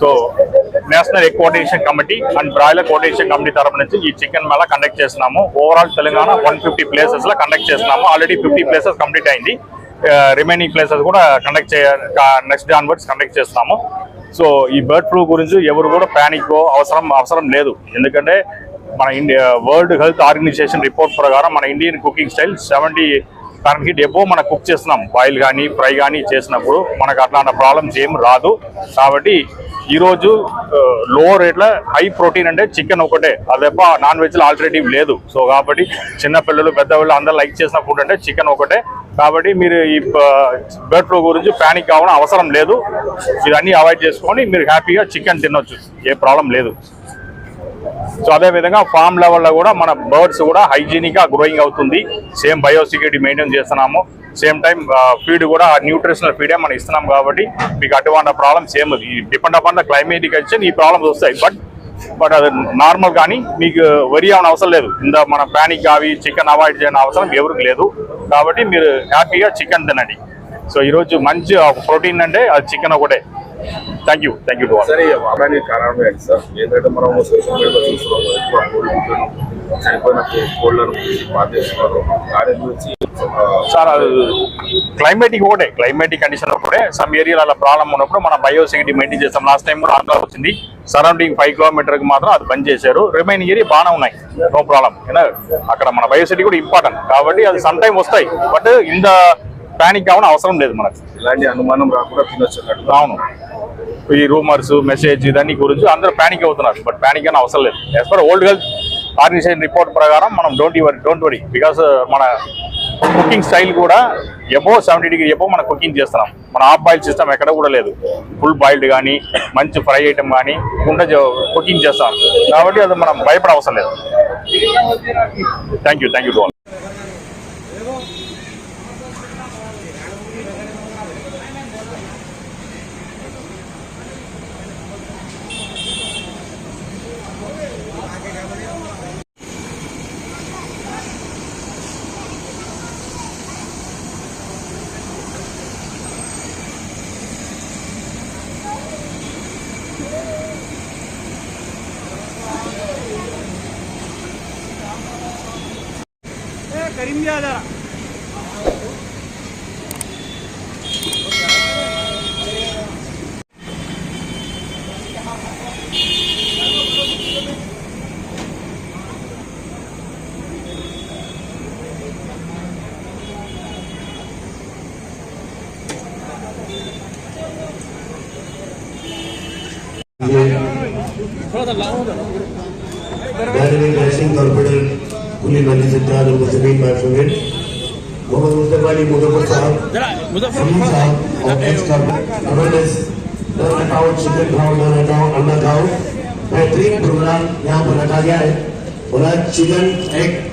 So national egg coordination committee and broiler coordination committee తరపు నుంచి ఈ చికెన్ మేళా కండక్ట్ చేస్తున్నాము. ఓవరాల్ తెలంగాణ వన్ ఫిఫ్టీ ప్లేసెస్లో కండక్ట్ చేస్తున్నాము. ఆల్రెడీ ఫిఫ్టీ ప్లేసెస్ కంప్లీట్ అయింది. రిమైనింగ్ ప్లేసెస్ కూడా కండక్ట్ చే నెక్స్ట్ డే ఆన్వర్డ్స్ కండక్ట్ చేస్తాము సో ఈ బర్డ్ ఫ్లూ గురించి ఎవరు కూడా ప్యానిక్ అవసరం అవసరం లేదు. ఎందుకంటే మన India world health organization report ప్రకారం మన ఇండియన్ కుకింగ్ స్టైల్ సెవెంటీ దానికి డెపో మనం కుక్ చేస్తున్నాం. బాయిల్ కానీ ఫ్రై కానీ చేసినప్పుడు మనకు అట్లాంటి ప్రాబ్లమ్స్ ఏం రాదు. కాబట్టి ఈరోజు లో రేట్ల హై ప్రోటీన్ అంటే చికెన్ ఒకటే. అది తప్ప నాన్ వెజ్లో ఆల్టర్నేటివ్ లేదు. సో కాబట్టి చిన్నపిల్లలు పెద్దవాళ్ళు అందరూ లైక్ చేసిన ఫుడ్ అంటే చికెన్ ఒకటే. కాబట్టి మీరు ఈ బర్డ్ ఫ్లూ గురించి ప్యానిక్ కావడం అవసరం లేదు. ఇవన్నీ అవాయిడ్ చేసుకొని మీరు హ్యాపీగా చికెన్ తినొచ్చు. ఏ ప్రాబ్లం లేదు. సో అదే విధంగా ఫామ్ లెవెల్లో కూడా మన బర్డ్స్ కూడా హైజీనిక్గా గ్రోయింగ్ అవుతుంది. సేమ్ బయోసెక్యూరిటీ మెయింటైన్ చేస్తున్నాము. సేమ్ టైం ఫీడ్ కూడా న్యూట్రిషనల్ ఫీడే మనం ఇస్తున్నాం కాబట్టి మీకు అటువంటి problems same depend upon the climatic వచ్చి ఈ ప్రాబ్లమ్స్ వస్తాయి. బట్ బట్ అది నార్మల్ కానీ మీకు వరి అవన అవసరం లేదు. ఇంత మన ప్యానిక్ అవి చికెన్ అవాయిడ్ చేయని అవసరం ఎవరికి లేదు. కాబట్టి మీరు హ్యాపీగా చికెన్ తినండి. సో ఈరోజు మంచి ప్రోటీన్ అంటే అది చికెన్ ఒకటే. Thank you thank you sir ఏంటంటే మనం సోషల్ మీడియాలో చూస్తున్నాం చనిపోయిన కోళ్ళను పాతేస్తున్నారు దాని గురించి సార్ క్లైమేటిక్ ఒకటే క్లైమేటిక్ కండిషన్ ఒకటే సమ్ ఏరియాలో ప్రాబ్లం ఉన్నప్పుడు మనం బయోసెక్యూరిటీ మెయింటైన్ చేస్తాం. లాస్ట్ టైం కూడా ఆంధ్ర వచ్చింది. సరౌండింగ్ ఫైవ్ కిలోమీటర్కి మాత్రం అది బంద్ చేశారు. రిమైనింగ్ ఏరియా బాగానే ఉన్నాయి. నో ప్రాబ్లం అక్కడ మన బయోసిటీ కూడా ఇంపార్టెంట్ కాబట్టి అది సమ్ టైం వస్తాయి. బట్ ఇంత ప్యానిక్ కావడం అవసరం లేదు మనకు. ఇలాంటి అనుమానం రాకుండా తినొచ్చు అవును. ఈ రూమర్స్ మెసేజ్ ఇదన్నీ గురించి అందరూ ప్యానిక్ అవుతున్నారు. బట్ ప్యానిక్ అని అవసరం లేదు. As per world health organization report ప్రకారం మనం don't worry don't worry because మన కుకింగ్ స్టైల్ కూడా ఎబో సెవెంటీ డిగ్రీ ఎబో మనం కుకింగ్ చేస్తున్నాం. మన హాఫ్ బాయిల్ సిస్టమ్ ఎక్కడ కూడా లేదు. ఫుల్ బాయిల్డ్ కానీ మంచి ఫ్రై ఐటమ్ కానీ కుండ కుకింగ్ చేస్తాం. కాబట్టి అది మనం భయపడ అవసరం లేదు. థ్యాంక్ యూ థ్యాంక్ యూ करीम दिया जरा थोड़ा सा लाओ कॉर्पोरेट कुली मल्ली सज्जाद और मुसमीन माय सुने। मोहम्मद मुस्तफ़ा अली मुजफ्फर साहब सलीम साहब। और एस का अवेयरनेस न हटाओ चिकन खाओ न रखाओ अंडा खाओ। बेहतरीन प्रोग्राम यहाँ पर रखा गया है। और आज चिकन एक